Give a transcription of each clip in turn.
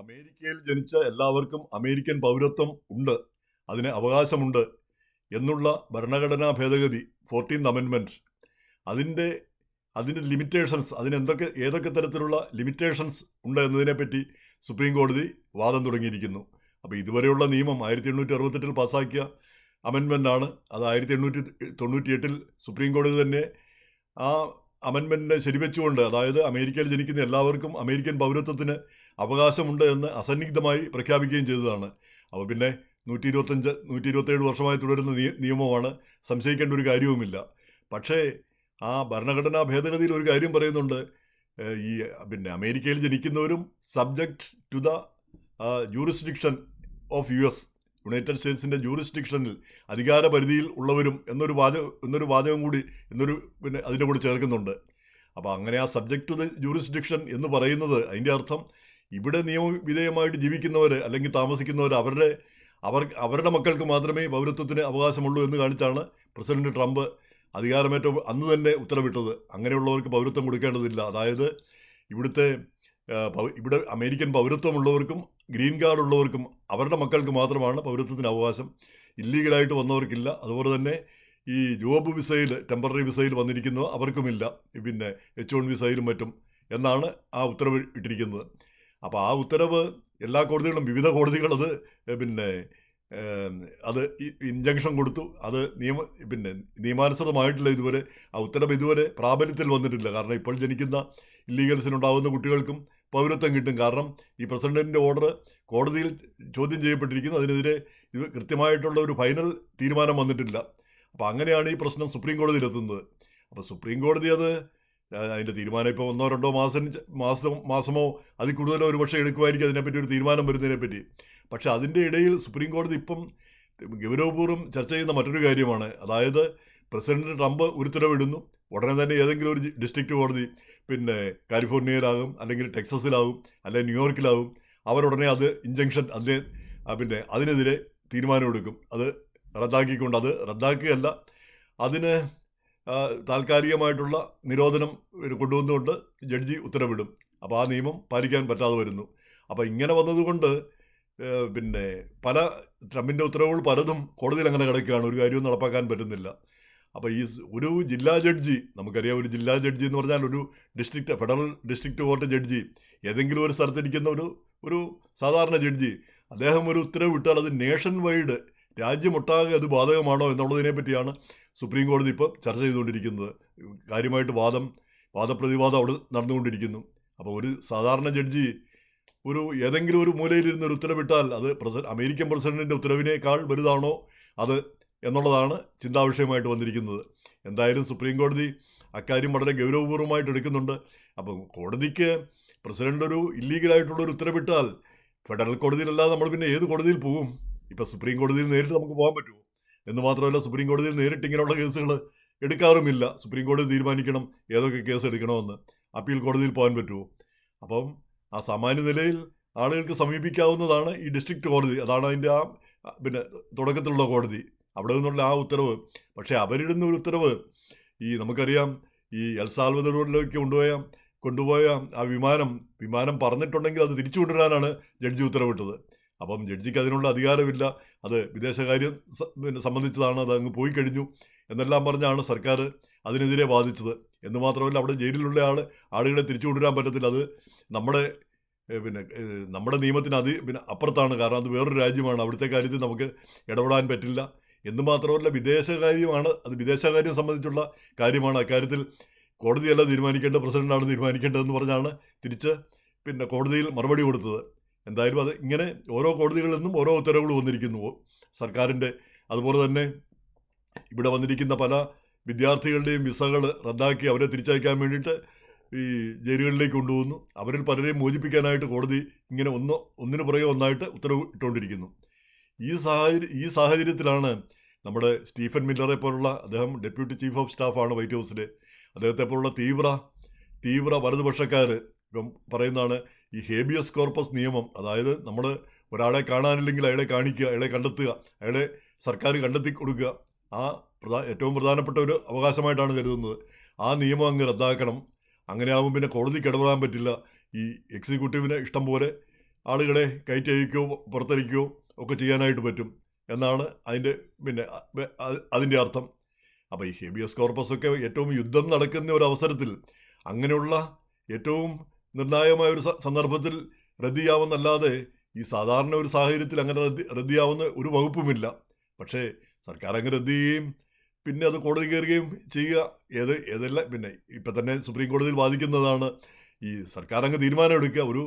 അമേരിക്കയിൽ ജനിച്ച എല്ലാവർക്കും അമേരിക്കൻ പൗരത്വം ഉണ്ട്. അതിന് അവകാശമുണ്ട് എന്നുള്ള ഭരണഘടനാ ഭേദഗതി ഫോർട്ടീൻത് അമെൻമെന്റ് അതിന്റെ അതിന്റെ ലിമിറ്റേഷൻസ് അതിനെന്തൊക്കെ ഏതൊക്കെ തരത്തിലുള്ള ലിമിറ്റേഷൻസ് ഉണ്ട് എന്നതിനെപ്പറ്റി സുപ്രീം കോടതി വാദം തുടങ്ങിയിരിക്കുന്നു. അപ്പോൾ ഇതുവരെയുള്ള നിയമം ആയിരത്തി എണ്ണൂറ്റി അറുപത്തെട്ടിൽ പാസ്സാക്കിയ അമെൻമെന്റ് ആണ്. അത് ആയിരത്തി എണ്ണൂറ്റി തൊണ്ണൂറ്റി എട്ടിൽ സുപ്രീം കോടതി തന്നെ ആ അമെൻമെന്റിനെ ശരിവെച്ചുകൊണ്ട് അതായത് അമേരിക്കയിൽ ജനിക്കുന്ന എല്ലാവർക്കും അമേരിക്കൻ പൗരത്വത്തിന് അവകാശമുണ്ട് എന്ന് അസന്നിഗ്ധമായി പ്രഖ്യാപിക്കുകയും ചെയ്തതാണ്. അപ്പോൾ പിന്നെ നൂറ്റി ഇരുപത്തഞ്ച് നൂറ്റി ഇരുപത്തേഴ് വർഷമായി തുടരുന്ന നിയ- നിയമമാണ് സംശയിക്കേണ്ട ഒരു കാര്യവുമില്ല. പക്ഷേ ആ ഭരണഘടനാ ഭേദഗതിയിൽ ഒരു കാര്യം പറയുന്നുണ്ട്. ഈ പിന്നെ അമേരിക്കയിൽ ജനിക്കുന്നവരും subject to the jurisdiction of U S United സ്റ്റേറ്റ്സിന്റെ ജൂറിസ്ഡിക്ഷനിൽ അധികാര പരിധിയിൽ ഉള്ളവരും എന്നൊരു വാചക എന്നൊരു വാചകം കൂടി എന്നൊരു പിന്നെ അതിന്റെ കൂടെ ചേർക്കുന്നുണ്ട്. അപ്പോൾ അങ്ങനെ ആ സബ്ജക്റ്റ് ടു ദ ജൂറിസ്ഡിക്ഷൻ എന്ന് പറയുന്നത് അതിന്റെ അർത്ഥം ഇവിടെ നിയമവിധേയമായിട്ട് ജീവിക്കുന്നവർ അല്ലെങ്കിൽ താമസിക്കുന്നവർ അവരുടെ അവർ അവരുടെ മക്കൾക്ക് മാത്രമേ പൗരത്വത്തിന് അവകാശമുള്ളൂ എന്ന് കാണിച്ചാണ് പ്രസിഡന്റ് ട്രംപ് അധികാരമേറ്റ അന്ന് തന്നെ ഉത്തരവിട്ടത്. അങ്ങനെയുള്ളവർക്ക് പൗരത്വം കൊടുക്കേണ്ടതില്ല. അതായത് ഇവിടുത്തെ ഇവിടെ അമേരിക്കൻ പൗരത്വമുള്ളവർക്കും ഗ്രീൻ കാർഡ് ഉള്ളവർക്കും അവരുടെ മക്കൾക്ക് മാത്രമാണ് പൗരത്വത്തിന് അവകാശം. ഇല്ലീഗലായിട്ട് വന്നവർക്കില്ല. അതുപോലെ തന്നെ ഈ ജോബ് വിസയിൽ ടെമ്പററി വിസയിൽ വന്നിരിക്കുന്ന അവർക്കുമില്ല. പിന്നെ എച്ച് വൺ വിസയിലും മറ്റും എന്നാണ് ആ ഉത്തരവ് ഇട്ടിരിക്കുന്നത്. അപ്പോൾ ആ ഉത്തരവ് എല്ലാ കോടതികളും വിവിധ കോടതികളത് പിന്നെ അത് ഇഞ്ചക്ഷൻ കൊടുത്തു. അത് നിയമ പിന്നെ നിയമാനുസൃതമായിട്ടില്ല ഇതുവരെ. ആ ഉത്തരവ് ഇതുവരെ പ്രാബല്യത്തിൽ വന്നിട്ടില്ല. കാരണം ഇപ്പോൾ ജനിക്കുന്ന ഇല്ലീഗൽസിനുണ്ടാകുന്ന കുട്ടികൾക്കും പൗരത്വം കിട്ടും. കാരണം ഈ പ്രസിഡന്റിന്റെ ഓർഡർ കോടതിയിൽ ചോദ്യം ചെയ്യപ്പെട്ടിരിക്കുന്നു. അതിനെതിരെ ഇത് കൃത്യമായിട്ടുള്ള ഒരു ഫൈനൽ തീരുമാനം വന്നിട്ടില്ല. അപ്പോൾ അങ്ങനെയാണ് ഈ പ്രശ്നം സുപ്രീം കോടതിയിലെത്തുന്നത്. അപ്പോൾ സുപ്രീം കോടതി അത് അതിന്റെ തീരുമാനം ഇപ്പോൾ ഒന്നോ രണ്ടോ മാസം മാസം മാസമോ അതിൽ കൂടുതലോ ഒരു പക്ഷേ എടുക്കുമായിരിക്കും അതിനെപ്പറ്റി ഒരു തീരുമാനം വരുന്നതിനെ പറ്റി പക്ഷേ അതിന്റെ ഇടയിൽ സുപ്രീം കോടതി ഇപ്പം ഗൗരവപൂർവം ചർച്ച ചെയ്യുന്ന മറ്റൊരു കാര്യമാണ്. അതായത് പ്രസിഡന്റ് ട്രംപ് ഉത്തരവിടുന്നു. ഉടനെ തന്നെ ഏതെങ്കിലും ഒരു ഡിസ്ട്രിക്ട് കോടതി പിന്നെ കാലിഫോർണിയയിലാകും അല്ലെങ്കിൽ ടെക്സസിലാകും അല്ലെങ്കിൽ ന്യൂയോർക്കിലാകും അവരുടനെ അത് ഇഞ്ചക്ഷൻ അതിനെ പിന്നെ അതിനെതിരെ തീരുമാനമെടുക്കും. അത് റദ്ദാക്കിക്കൊണ്ട് അത് റദ്ദാക്കുകയല്ല. അതിന് താൽക്കാലികമായിട്ടുള്ള നിരോധനം കൊണ്ടുവന്നുകൊണ്ട് ജഡ്ജി ഉത്തരവിടും. അപ്പോൾ ആ നിയമം പാലിക്കാൻ പറ്റാതെ വരുന്നു. അപ്പോൾ ഇങ്ങനെ വന്നതുകൊണ്ട് പിന്നെ പല ട്രംപിന്റെ ഉത്തരവുകൾ പലതും കോടതിയിൽ അങ്ങനെ കിടക്കുകയാണ്. ഒരു കാര്യവും നടപ്പാക്കാൻ പറ്റുന്നില്ല. അപ്പോൾ ഈ ഒരു ജില്ലാ ജഡ്ജി നമുക്കറിയാം ഒരു ജില്ലാ ജഡ്ജി എന്ന് പറഞ്ഞാൽ ഒരു district federal district court judge ഏതെങ്കിലും ഒരു സ്ഥലത്തിരിക്കുന്ന ഒരു ഒരു സാധാരണ ജഡ്ജി അദ്ദേഹം ഒരു ഉത്തരവ് വിട്ടാൽ അത് നേഷൻ വൈഡ് രാജ്യമൊട്ടാകെ അത് ബാധകമാണോ എന്നുള്ളതിനെ പറ്റിയാണ് സുപ്രീം കോടതി ഇപ്പോൾ ചർച്ച ചെയ്തുകൊണ്ടിരിക്കുന്നത്. കാര്യമായിട്ട് വാദം വാദപ്രതിവാദം അവിടെ നടന്നുകൊണ്ടിരിക്കുന്നു. അപ്പോൾ ഒരു സാധാരണ ജഡ്ജി ഒരു ഏതെങ്കിലും ഒരു മൂലയിലിരുന്ന് ഒരു ഉത്തരവിട്ടാൽ അത് പ്രസിഡന്റ് അമേരിക്കൻ പ്രസിഡന്റിന്റെ ഉത്തരവിനേക്കാൾ വലുതാണോ അത് എന്നുള്ളതാണ് ചിന്താവിഷയമായിട്ട് വന്നിരിക്കുന്നത്. എന്തായാലും സുപ്രീം കോടതി അക്കാര്യം വളരെ ഗൗരവപൂർവമായിട്ട് എടുക്കുന്നുണ്ട്. അപ്പം കോടതിക്ക് പ്രസിഡന്റ് ഒരു ഇല്ലീഗലായിട്ടുള്ള ഒരു ഉത്തരവിട്ടാൽ ഫെഡറൽ കോടതിയിലല്ലാതെ നമ്മൾ പിന്നെ ഏത് കോടതിയിൽ പോകും? ഇപ്പം സുപ്രീം കോടതിയിൽ നേരിട്ട് നമുക്ക് പോകാൻ പറ്റുമോ? എന്ന് മാത്രമല്ല സുപ്രീം കോടതിയിൽ നേരിട്ട് ഇങ്ങനെയുള്ള കേസുകൾ എടുക്കാറുമില്ല. സുപ്രീം കോടതി തീരുമാനിക്കണം ഏതൊക്കെ കേസ് എടുക്കണമെന്ന് അപ്പീൽ കോടതിയിൽ പോകാൻ പറ്റുമോ? അപ്പം ആ സാമാന്യ നിലയിൽ ആളുകൾക്ക് സമീപിക്കാവുന്നതാണ് ഈ ഡിസ്ട്രിക്ട് കോടതി. അതാണ് അതിന്റെ ആ പിന്നെ തുടക്കത്തിലുള്ള കോടതി. അവിടെ നിന്നുള്ള ആ ഉത്തരവ്. പക്ഷേ അവരിടുന്ന ഒരു ഉത്തരവ് ഈ നമുക്കറിയാം ഈ എൽസാൽവദറിലേക്ക് കൊണ്ടുപോയ കൊണ്ടുപോയ ആ വിമാനം വിമാനം പറഞ്ഞിട്ടുണ്ടെങ്കിൽ അത് തിരിച്ചു കൊണ്ടുവരാനാണ് ജഡ്ജി ഉത്തരവിട്ടത്. അപ്പം ജഡ്ജിക്ക് അതിനുള്ള അധികാരമില്ല. അത് വിദേശകാര്യം പിന്നെ സംബന്ധിച്ചതാണ് അത് അങ്ങ് പോയി കഴിഞ്ഞു. എന്നെല്ലാം പറഞ്ഞാണ് സർക്കാർ അതിനെതിരെ വാദിച്ചത്. എന്ന് മാത്രമല്ല അവിടെ ജയിലിലുള്ള ആൾ ആളുകളെ തിരിച്ചു കൊണ്ടുവരാൻ പറ്റത്തില്ല. അത് നമ്മുടെ പിന്നെ നമ്മുടെ നിയമത്തിന് അതി പിന്നെ അപ്പുറത്താണ്. കാരണം അത് വേറൊരു രാജ്യമാണ്. അവിടുത്തെ കാര്യത്തിൽ നമുക്ക് ഇടപെടാൻ പറ്റില്ല. എന്ന് മാത്രമല്ല വിദേശകാര്യമാണ് അത് വിദേശകാര്യം സംബന്ധിച്ചുള്ള കാര്യമാണ്. അക്കാര്യത്തിൽ കോടതിയല്ല തീരുമാനിക്കേണ്ടത് പ്രസിഡന്റാണ് തീരുമാനിക്കേണ്ടതെന്ന് പറഞ്ഞാണ് തിരിച്ച് പിന്നെ കോടതിയിൽ മറുപടി കൊടുത്തത്. എന്തായാലും അത് ഇങ്ങനെ ഓരോ കോടതികളിൽ നിന്നും ഓരോ ഉത്തരവുകൾ വന്നിരിക്കുന്നു. സർക്കാരിന്റെ അതുപോലെ തന്നെ ഇവിടെ വന്നിരിക്കുന്ന പല വിദ്യാർത്ഥികളുടെയും വിസകൾ റദ്ദാക്കി അവരെ തിരിച്ചയക്കാൻ വേണ്ടിയിട്ട് ഈ ജയിലുകളിലേക്ക് കൊണ്ടുപോകുന്നു അവരിൽ പലരെയും മോചിപ്പിക്കാനായിട്ട് കോടതി ഇങ്ങനെ ഒന്ന് ഒന്നിനു പുറകെ ഒന്നായിട്ട് ഉത്തരവ് ഇട്ടുകൊണ്ടിരിക്കുന്നു. ഈ സാഹചര്യ ഈ സാഹചര്യത്തിലാണ് നമ്മുടെ സ്റ്റീഫൻ മില്ലറെ പോലുള്ള അദ്ദേഹം ഡെപ്യൂട്ടി ചീഫ് ഓഫ് സ്റ്റാഫാണ് വൈറ്റ് ഹൗസിലെ. അദ്ദേഹത്തെ പോലുള്ള തീവ്ര തീവ്ര വലതുപക്ഷക്കാർ ഇപ്പം പറയുന്നതാണ് ഈ ഹേബിയസ് കോർപ്പസ് നിയമം അതായത് നമ്മൾ ഒരാളെ കാണാനില്ലെങ്കിൽ അയാളെ കാണിക്കുക അയാളെ കണ്ടെത്തുക അയാളെ സർക്കാർ കണ്ടെത്തി കൊടുക്കുക ആ പ്രധാ ഏറ്റവും പ്രധാനപ്പെട്ട ഒരു അവകാശമായിട്ടാണ് കരുതുന്നത്. ആ നിയമം അങ്ങ് റദ്ദാക്കണം. അങ്ങനെ ആകുമ്പോൾ പിന്നെ കോടതി ഇടപെടാൻ പറ്റില്ല. ഈ എക്സിക്യൂട്ടീവിന് ഇഷ്ടം പോലെ ആളുകളെ കയറ്റി അയക്കുകയോ പുറത്തയക്കുകയോ ഒക്കെ ചെയ്യാനായിട്ട് പറ്റും എന്നാണ് അതിന്റെ പിന്നെ അതിന്റെ അർത്ഥം. അപ്പോൾ ഈ ഹേബിയസ് കോർപ്പസ് ഒക്കെ ഏറ്റവും യുദ്ധം നടക്കുന്ന ഒരു അവസരത്തിൽ അങ്ങനെയുള്ള ഏറ്റവും നിർണായകമായ ഒരു സന്ദർഭത്തിൽ റദ്ദിയാവുന്നല്ലാതെ ഈ സാധാരണ ഒരു സാഹചര്യത്തിൽ അങ്ങനെ റദ്ദി റദ്ദിയാവുന്ന ഒരു വകുപ്പുമില്ല. പക്ഷേ സർക്കാർ അങ്ങ് റദ്ദ് ചെയ്യുകയും പിന്നെ അത് കോടതി കയറുകയും ചെയ്യുക ഏത് ഏതെല്ലാം പിന്നെ ഇപ്പം തന്നെ സുപ്രീം കോടതിയിൽ വാദിക്കുന്നതാണ് ഈ സർക്കാർ അങ്ങ് തീരുമാനം എടുക്കുക. ഒരു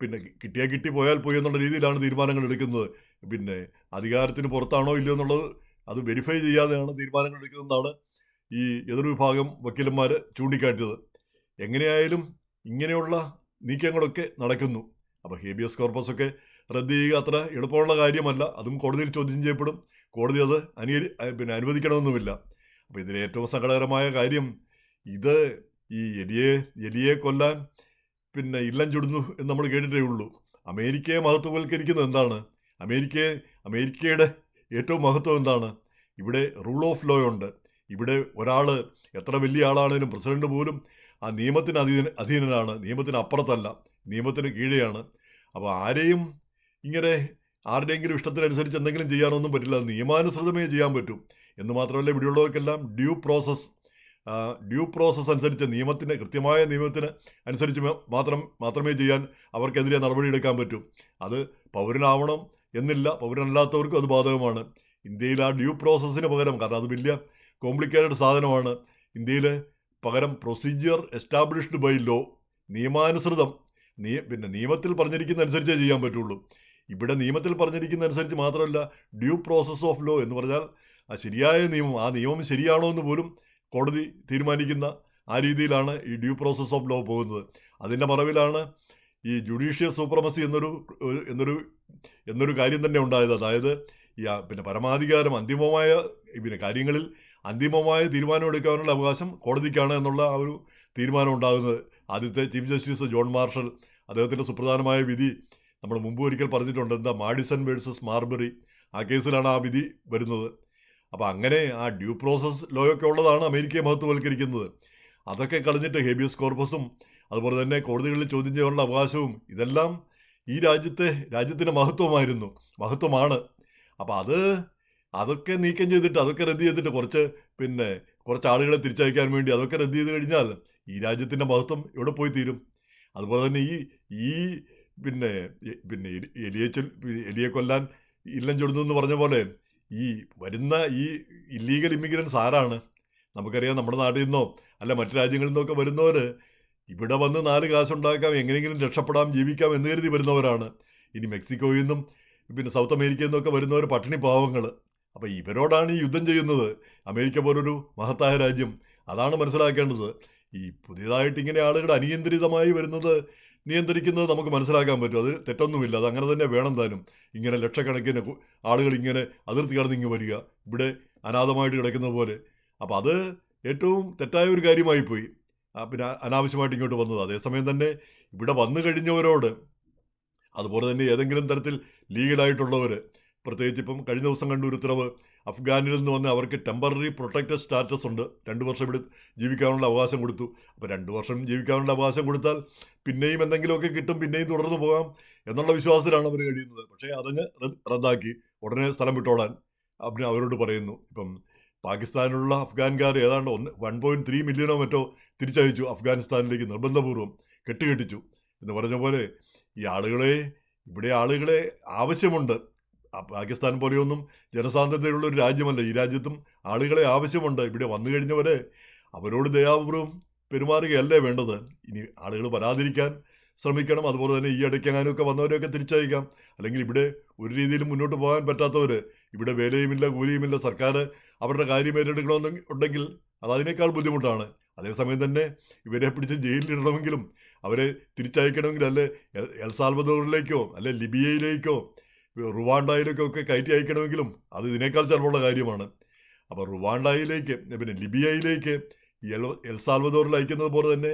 പിന്നെ കിട്ടിയാൽ കിട്ടി പോയാൽ പോയി എന്നുള്ള രീതിയിലാണ് തീരുമാനങ്ങൾ എടുക്കുന്നത്. പിന്നെ അധികാരത്തിന് പുറത്താണോ ഇല്ലയോ എന്നുള്ളത് അത് വെരിഫൈ ചെയ്യാതെയാണ് തീരുമാനങ്ങൾ എടുക്കുന്നതെന്നാണ് ഈ എതിർ വിഭാഗം വക്കീലന്മാർ ചൂണ്ടിക്കാട്ടിയത്. എങ്ങനെയായാലും ഇങ്ങനെയുള്ള നീക്കങ്ങളൊക്കെ നടക്കുന്നു. അപ്പോൾ ഹേബിയസ് കോർപ്പസ് ഒക്കെ റദ്ദ് ചെയ്യുക അത്ര എളുപ്പമുള്ള കാര്യമല്ല. അതും കോടതിയിൽ ചോദ്യം ചെയ്യപ്പെടും. കോടതി അത് അനുകരി പിന്നെ അനുവദിക്കണമെന്നുമില്ല. അപ്പോൾ ഇതിലെ ഏറ്റവും സങ്കടകരമായ കാര്യം ഇത് ഈ എലിയെ എലിയെ കൊല്ലാൻ പിന്നെ ഇല്ലം ചുടുന്നു എന്ന് നമ്മൾ കേട്ടിട്ടേ ഉള്ളൂ. അമേരിക്കയെ മഹത്വവൽക്കരിക്കുന്നത് എന്താണ്? അമേരിക്കയെ അമേരിക്കയുടെ ഏറ്റവും മഹത്വം എന്താണ്? ഇവിടെ റൂൾ ഓഫ് ലോ ഉണ്ട്. ഇവിടെ ഒരാൾ എത്ര വലിയ ആളാണേലും പ്രസിഡന്റ് പോലും ആ നിയമത്തിന് അധീന അധീനനാണ്. നിയമത്തിന് അപ്പുറത്തല്ല. നിയമത്തിന് കീഴെയാണ്. അപ്പോൾ ആരെയും ഇങ്ങനെ ആരുടെയെങ്കിലും ഇഷ്ടത്തിനനുസരിച്ച് എന്തെങ്കിലും ചെയ്യാനൊന്നും പറ്റില്ല. നിയമാനുസൃതമേ ചെയ്യാൻ പറ്റൂ. എന്ന് മാത്രമല്ല ഇവിടെയുള്ളവർക്കെല്ലാം ഡ്യൂ പ്രോസസ്സ് ഡ്യൂ പ്രോസസ്സ് അനുസരിച്ച് നിയമത്തിന് കൃത്യമായ നിയമത്തിന് അനുസരിച്ച് മാത്രം മാത്രമേ ചെയ്യാൻ അവർക്കെതിരെ നടപടിയെടുക്കാൻ പറ്റൂ. അത് പൗരനാവണം എന്നില്ല. പൗരനല്ലാത്തവർക്കും അത് ബാധകമാണ്. ഇന്ത്യയിൽ ആ ഡ്യൂ പ്രോസസ്സിന് പകരം കാരണം അത് വലിയ കോംപ്ലിക്കേറ്റഡ് സാധനമാണ്. ഇന്ത്യയിൽ പകരം പ്രൊസീജിയർ എസ്റ്റാബ്ലിഷ്ഡ് ബൈ ലോ നിയമാനുസൃതം നിയ പിന്നെ നിയമത്തിൽ പറഞ്ഞിരിക്കുന്ന അനുസരിച്ചേ ചെയ്യാൻ പറ്റുള്ളൂ. ഇവിടെ നിയമത്തിൽ പറഞ്ഞിരിക്കുന്ന അനുസരിച്ച് മാത്രമല്ല ഡ്യൂ പ്രോസസ് ഓഫ് ലോ എന്ന് പറഞ്ഞാൽ ആ ശരിയായ നിയമം ആ നിയമം ശരിയാണോ എന്ന് പോലും കോടതി തീരുമാനിക്കുന്ന ആ രീതിയിലാണ് ഈ ഡ്യൂ പ്രോസസ് ഓഫ് ലോ പോകുന്നത്. അതിന്റെ മറവിലാണ് ഈ ജുഡീഷ്യൽ സൂപ്രമസി എന്നൊരു എന്നൊരു എന്നൊരു കാര്യം തന്നെ ഉണ്ടായത്. അതായത് ഈ പിന്നെ പരമാധികാരം അന്തിമമായ പിന്നെ കാര്യങ്ങളിൽ അന്തിമമായ തീരുമാനം എടുക്കാനുള്ള അവകാശം കോടതിക്കാണ് എന്നുള്ള ആ ഒരു തീരുമാനം ഉണ്ടാകുന്നത്. ആദ്യത്തെ ചീഫ് ജസ്റ്റിസ് ജോൺ മാർഷൽ അദ്ദേഹത്തിന്റെ സുപ്രധാനമായ വിധി നമ്മൾ മുമ്പ് ഒരിക്കൽ പറഞ്ഞിട്ടുണ്ട്. എന്താ? Madison versus Marbury. ആ കേസിലാണ് ആ വിധി വരുന്നത്. അപ്പോൾ അങ്ങനെ ആ ഡ്യൂ പ്രോസസ് ലോയൊക്കെ ഉള്ളതാണ് അമേരിക്കയെ മഹത്വവൽക്കരിക്കുന്നത്. അതൊക്കെ കളഞ്ഞിട്ട് ഹേബിയസ് കോർപ്പസും അതുപോലെ തന്നെ കോടതികളിൽ ചോദ്യം ചെയ്യാനുള്ള അവകാശവും ഇതെല്ലാം ഈ രാജ്യത്തെ രാജ്യത്തിന്റെ മഹത്വമായിരുന്നു. മഹത്വമാണ്. അപ്പോൾ അത് അതൊക്കെ നീക്കം ചെയ്തിട്ട് അതൊക്കെ റദ്ദ് ചെയ്തിട്ട് കുറച്ച് പിന്നെ കുറച്ച് ആളുകളെ തിരിച്ചയക്കാൻ വേണ്ടി അതൊക്കെ റദ്ദ് ചെയ്ത് കഴിഞ്ഞാൽ ഈ രാജ്യത്തിന്റെ മഹത്വം എവിടെ പോയി തീരും? അതുപോലെ തന്നെ ഈ ഈ പിന്നെ പിന്നെ എലി- എലിയെ എലിയെ കൊല്ലാൻ ഇല്ലം ചൊടുന്നു എന്ന് പറഞ്ഞ പോലെ ഈ വരുന്ന ഈ ഇല്ലീഗൽ ഇമിഗ്രൻസ് ആരാണ്? നമുക്കറിയാം നമ്മുടെ നാട്ടിൽ നിന്നോ അല്ല മറ്റു രാജ്യങ്ങളിൽ നിന്നൊക്കെ വരുന്നവർ ഇവിടെ വന്ന് നാല് കാശുണ്ടാക്കാം എങ്ങനെയെങ്കിലും രക്ഷപ്പെടാം ജീവിക്കാം എന്ന് കരുതി വരുന്നവരാണ്. ഇനി മെക്സിക്കോയിൽ നിന്നും പിന്നെ സൗത്ത് അമേരിക്കയിൽ നിന്നൊക്കെ വരുന്നവർ പട്ടിണി പാവങ്ങൾ അപ്പോൾ ഇവരോടാണ് ഈ യുദ്ധം ചെയ്യുന്നത്. അമേരിക്ക പോലൊരു മഹത്തായ രാജ്യം. അതാണ് മനസ്സിലാക്കേണ്ടത്. ഈ പുതിയതായിട്ട് ഇങ്ങനെ ആളുകൾ അനിയന്ത്രിതമായി വരുന്നത് നിയന്ത്രിക്കുന്നത് നമുക്ക് മനസ്സിലാക്കാൻ പറ്റും. അത് തെറ്റൊന്നുമില്ല. അത് അങ്ങനെ തന്നെ വേണം താനും. ഇങ്ങനെ ലക്ഷക്കണക്കിന് ആളുകൾ ഇങ്ങനെ അതിർത്തി കടന്ന് ഇങ്ങ് വരിക. ഇവിടെ അനാഥമായിട്ട് കിടക്കുന്നത് പോലെ. അപ്പോൾ അത് ഏറ്റവും തെറ്റായ ഒരു കാര്യമായി പോയി. പിന്നെ അനാവശ്യമായിട്ട് ഇങ്ങോട്ട് വന്നത്. അതേസമയം തന്നെ ഇവിടെ വന്നു കഴിഞ്ഞവരോട് അതുപോലെ തന്നെ ഏതെങ്കിലും തരത്തിൽ ലീഗലായിട്ടുള്ളവർ പ്രത്യേകിച്ച് ഇപ്പം കഴിഞ്ഞ ദിവസം കണ്ട ഒരു ഉത്തരവ് അഫ്ഗാനിൽ നിന്ന് വന്ന് അവർക്ക് ടെമ്പററി പ്രൊട്ടക്റ്റഡ് സ്റ്റാറ്റസ് ഉണ്ട്. രണ്ട് വർഷം ഇവിടെ ജീവിക്കാനുള്ള അവകാശം കൊടുത്തു. അപ്പോൾ രണ്ട് വർഷം ജീവിക്കാനുള്ള അവകാശം കൊടുത്താൽ പിന്നെയും എന്തെങ്കിലുമൊക്കെ കിട്ടും പിന്നെയും തുടർന്ന് പോകാം എന്നുള്ള വിശ്വാസത്തിലാണ് അവർ കഴിയുന്നത്. പക്ഷേ അതങ്ങ് റദ്ദ് റദ്ദാക്കി. ഉടനെ സ്ഥലം വിട്ടോളാൻ അപ്പം അവരോട് പറയുന്നു. ഇപ്പം പാകിസ്ഥാനിലുള്ള അഫ്ഗാൻകാർ ഏതാണ്ട് ഒന്ന് വൺ പോയിന്റ് ത്രീ മില്യണോ മറ്റോ തിരിച്ചയച്ചു. അഫ്ഗാനിസ്ഥാനിലേക്ക് നിർബന്ധപൂർവം കെട്ടുകെട്ടിച്ചു. എന്ന് പറഞ്ഞ പോലെ ഈ ആളുകളെ ഇവിടെ ആളുകളെ ആവശ്യമുണ്ട്. പാകിസ്ഥാൻ പോലെയൊന്നും ജനസാന്ദ്രതയുള്ള ഒരു രാജ്യമല്ല. ഈ രാജ്യത്തും ആളുകളെ ആവശ്യമുണ്ട്. ഇവിടെ വന്നു കഴിഞ്ഞവരെ അവരോട് ദയാപൂർവം പെരുമാറുകയല്ലേ വേണ്ടത്. ഇനി ആളുകൾ വരാതിരിക്കാൻ ശ്രമിക്കണം. അതുപോലെ തന്നെ ഈ ഇടയ്ക്കെങ്ങാനൊക്കെ വന്നവരെയൊക്കെ തിരിച്ചയക്കാം. അല്ലെങ്കിൽ ഇവിടെ ഒരു രീതിയിലും മുന്നോട്ട് പോകാൻ പറ്റാത്തവർ ഇവിടെ വേലയുമില്ല കൂലിയുമില്ല സർക്കാർ അവരുടെ കാര്യം ഏറ്റെടുക്കണമെന്ന് ഉണ്ടെങ്കിൽ അത് അതിനേക്കാൾ ബുദ്ധിമുട്ടാണ്. അതേസമയം തന്നെ ഇവരെ പിടിച്ച് ജയിലിലിടണമെങ്കിലും അവരെ തിരിച്ചയക്കണമെങ്കിൽ അല്ലെ എൽ- എൽ അല്ലെ ലിബിയയിലേക്കോ റുവാണ്ടയിലേക്കോ ഒക്കെ കയറ്റി അയക്കണമെങ്കിലും അത് ഇതിനേക്കാൾ ചിലവുള്ള കാര്യമാണ്. അപ്പോൾ റുവാണ്ടയിലേക്ക് പിന്നെ ലിബിയയിലേക്ക് എൽ എൽ സാൽവദോറിൽ അയക്കുന്നത് പോലെ തന്നെ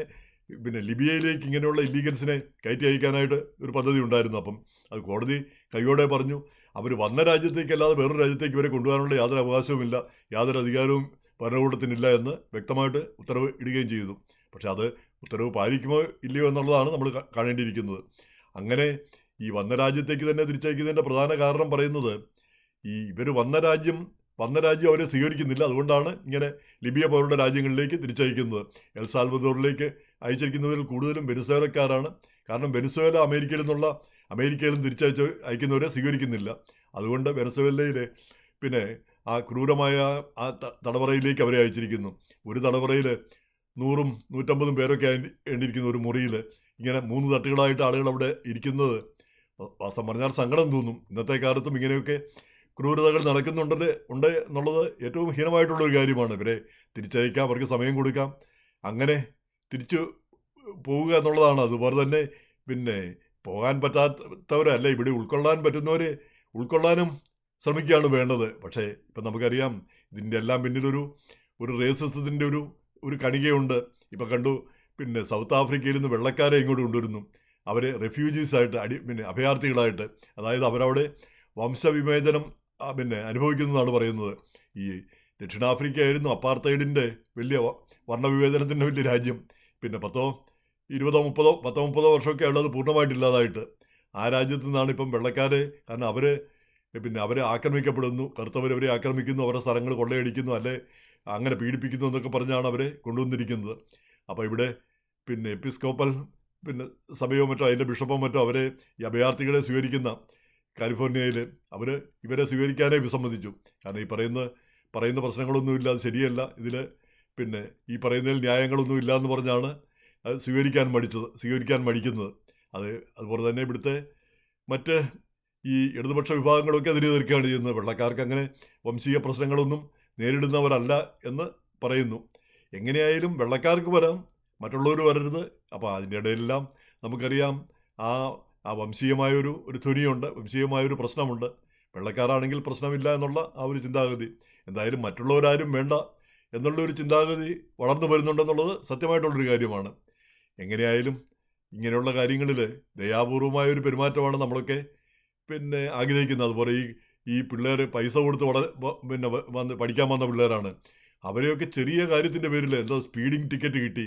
പിന്നെ ലിബിയയിലേക്ക് ഇങ്ങനെയുള്ള ഇല്ലീഗൽസിനെ കയറ്റി അയക്കാനായിട്ട് ഒരു പദ്ധതി ഉണ്ടായിരുന്നു അപ്പം. അത് കോടതി കൈയോടെ പറഞ്ഞു. അവർ വന്ന രാജ്യത്തേക്കല്ലാതെ വേറൊരു രാജ്യത്തേക്ക് ഇവരെ കൊണ്ടുപോകാനുള്ള യാതൊരു അവകാശവുമില്ല യാതൊരു അധികാരവും ഭരണകൂടത്തിനില്ല എന്ന് വ്യക്തമായിട്ട് ഉത്തരവ് ഇടുകയും ചെയ്തു. പക്ഷേ അത് ഉത്തരവ് പാലിക്കുമോ ഇല്ലയോ എന്നുള്ളതാണ് നമ്മൾ കാണേണ്ടിയിരിക്കുന്നത്. അങ്ങനെ ഈ വന്ന രാജ്യത്തേക്ക് തന്നെ തിരിച്ചയക്കുന്നതിന്റെ പ്രധാന കാരണം പറയുന്നത് ഈ ഇവർ വന്ന രാജ്യം വന്ന രാജ്യം അവരെ സ്വീകരിക്കുന്നില്ല. അതുകൊണ്ടാണ് ഇങ്ങനെ ലിബിയ പോലുള്ള രാജ്യങ്ങളിലേക്ക് തിരിച്ചയക്കുന്നത്. എൽ സാൽവദോറിലേക്ക് അയച്ചിരിക്കുന്നവരിൽ കൂടുതലും വെനിസ്വേലക്കാരാണ്. കാരണം വെനിസ്വേല അമേരിക്കയിൽ നിന്നുള്ള അമേരിക്കയിലും തിരിച്ചയച്ച് അയക്കുന്നവരെ സ്വീകരിക്കുന്നില്ല. അതുകൊണ്ട് വെനസുവേലയിലെ പിന്നെ ആ ക്രൂരമായ ആ തടവറയിലേക്ക് അവരെ അയച്ചിരിക്കുന്നു. ഒരു തടവറയിൽ നൂറും നൂറ്റമ്പതും പേരൊക്കെ എണ്ണിയിരിക്കുന്ന ഒരു മുറിയിൽ ഇങ്ങനെ മൂന്ന് തട്ടുകളായിട്ട് ആളുകൾ അവിടെ ഇരിക്കുന്നത് വാസ്തവം പറഞ്ഞാൽ സങ്കടം തോന്നും. ഇന്നത്തെ കാലത്തും ഇങ്ങനെയൊക്കെ ക്രൂരതകൾ നടക്കുന്നുണ്ട് ഉണ്ട് എന്നുള്ളത് ഏറ്റവും ഹീനമായിട്ടുള്ള ഒരു കാര്യമാണ്. ഇവരെ തിരിച്ചയക്കാം അവർക്ക് സമയം കൊടുക്കാം. അങ്ങനെ തിരിച്ചു പോവുക എന്നുള്ളതാണ്. അതുപോലെ തന്നെ പിന്നെ പോകാൻ പറ്റാത്തവരല്ല ഇവിടെ ഉൾക്കൊള്ളാൻ പറ്റുന്നവർ ഉൾക്കൊള്ളാനും ശ്രമിക്കുകയാണ് വേണ്ടത്. പക്ഷേ ഇപ്പം നമുക്കറിയാം ഇതിന്റെ എല്ലാം പിന്നിലൊരു ഒരു റേസിസത്തിന്റെ ഒരു ഒരു കണികയുണ്ട്. ഇപ്പം കണ്ടു പിന്നെ സൗത്ത് ആഫ്രിക്കയിൽ നിന്ന് വെള്ളക്കാരെ ഇങ്ങോട്ട് കൊണ്ടുവരുന്നു. അവരെ റെഫ്യൂജീസായിട്ട് അടി പിന്നെ അഭയാർത്ഥികളായിട്ട് അതായത് അവരവിടെ വംശവിവേചനം പിന്നെ അനുഭവിക്കുന്നതാണ് പറയുന്നത്. ഈ ദക്ഷിണാഫ്രിക്ക ആയിരുന്നു അപ്പാർത്തൈഡിന്റെ വലിയ വർണവിവേചനത്തിന്റെ വലിയ രാജ്യം. പിന്നെ പത്തോ ഇരുപതോ മുപ്പതോ പത്തോ മുപ്പതോ വർഷമൊക്കെ ഉള്ളത് പൂർണമായിട്ട് ഇല്ലാതായിട്ട് ആ രാജ്യത്തു നിന്നാണ് ഇപ്പം വെള്ളക്കാരെ കാരണം അവർ പിന്നെ അവരെ ആക്രമിക്കപ്പെടുന്നു കറുത്തവർ അവരെ ആക്രമിക്കുന്നു അവരുടെ സ്ഥലങ്ങൾ കൊള്ളയടിക്കുന്നു അല്ലെ അങ്ങനെ പീഡിപ്പിക്കുന്നു എന്നൊക്കെ പറഞ്ഞാണ് അവരെ കൊണ്ടുവന്നിരിക്കുന്നത്. അപ്പോൾ ഇവിടെ പിന്നെ എപ്പിസ്കോപ്പൽ പിന്നെ സഭയോ മറ്റോ അതിന്റെ ബിഷപ്പോ മറ്റോ അവരെ ഈ അഭയാർത്ഥികളെ സ്വീകരിക്കുന്ന കാലിഫോർണിയയിൽ അവർ ഇവരെ സ്വീകരിക്കാനേ വിസമ്മതിച്ചു. കാരണം ഈ പറയുന്ന പറയുന്ന പ്രശ്നങ്ങളൊന്നുമില്ല അത് ശരിയല്ല. ഇതിൽ പിന്നെ ഈ പറയുന്നതിൽ ന്യായങ്ങളൊന്നും ഇല്ല എന്ന് പറഞ്ഞാണ് അത് സ്വീകരിക്കാൻ മടിച്ചത് സ്വീകരിക്കാൻ മടിക്കുന്നത്. അത് അതുപോലെ തന്നെ ഇവിടുത്തെ മറ്റ് ഈ ഇടതുപക്ഷ വിഭാഗങ്ങളൊക്കെ അതിനെ എതിർക്കുകയാണ് ചെയ്യുന്നത്. വെള്ളക്കാർക്ക് അങ്ങനെ വംശീയ പ്രശ്നങ്ങളൊന്നും നേരിടുന്നവരല്ല എന്ന് പറയുന്നു. എങ്ങനെയായാലും വെള്ളക്കാർക്ക് വരാം മറ്റുള്ളവർ വരരുത്. അപ്പോൾ അതിന്റെ ഇടയിലെല്ലാം നമുക്കറിയാം ആ ആ വംശീയമായൊരു ഒരു ധ്വനിയുണ്ട് വംശീയമായൊരു പ്രശ്നമുണ്ട്. വെള്ളക്കാരാണെങ്കിൽ പ്രശ്നമില്ല എന്നുള്ള ആ ഒരു ചിന്താഗതി. എന്തായാലും മറ്റുള്ളവരാരും വേണ്ട എന്നുള്ളൊരു ചിന്താഗതി വളർന്നു വരുന്നുണ്ടെന്നുള്ളത് സത്യമായിട്ടുള്ളൊരു കാര്യമാണ്. എങ്ങനെയായാലും ഇങ്ങനെയുള്ള കാര്യങ്ങളിൽ ദയാപൂർവമായ ഒരു പെരുമാറ്റമാണ് നമ്മളൊക്കെ പിന്നെ ആഗ്രഹിക്കുന്നത്. അതുപോലെ ഈ ഈ പിള്ളേർ പൈസ കൊടുത്ത് വള പിന്നെ വന്ന് പഠിക്കാൻ വന്ന പിള്ളേരാണ്. അവരെയൊക്കെ ചെറിയ കാര്യത്തിന്റെ പേരിൽ എന്താ സ്പീഡിംഗ് ടിക്കറ്റ് കിട്ടി.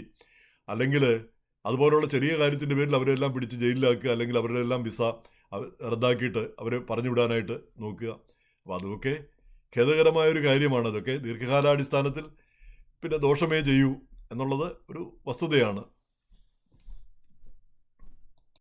അല്ലെങ്കിൽ അതുപോലുള്ള ചെറിയ കാര്യത്തിന്റെ പേരിൽ അവരെല്ലാം പിടിച്ച് ജയിലിലാക്കുക അല്ലെങ്കിൽ അവരുടെ എല്ലാം വിസ റദ്ദാക്കിയിട്ട് അവരെ പറഞ്ഞു വിടാനായിട്ട് നോക്കുക. അപ്പോൾ അതൊക്കെ ഖേദകരമായ ഒരു കാര്യമാണ്. അതൊക്കെ ദീർഘകാലാടിസ്ഥാനത്തിൽ പിന്നെ ദോഷമേ ചെയ്യൂ എന്നുള്ളത് ഒരു വസ്തുതയാണ്.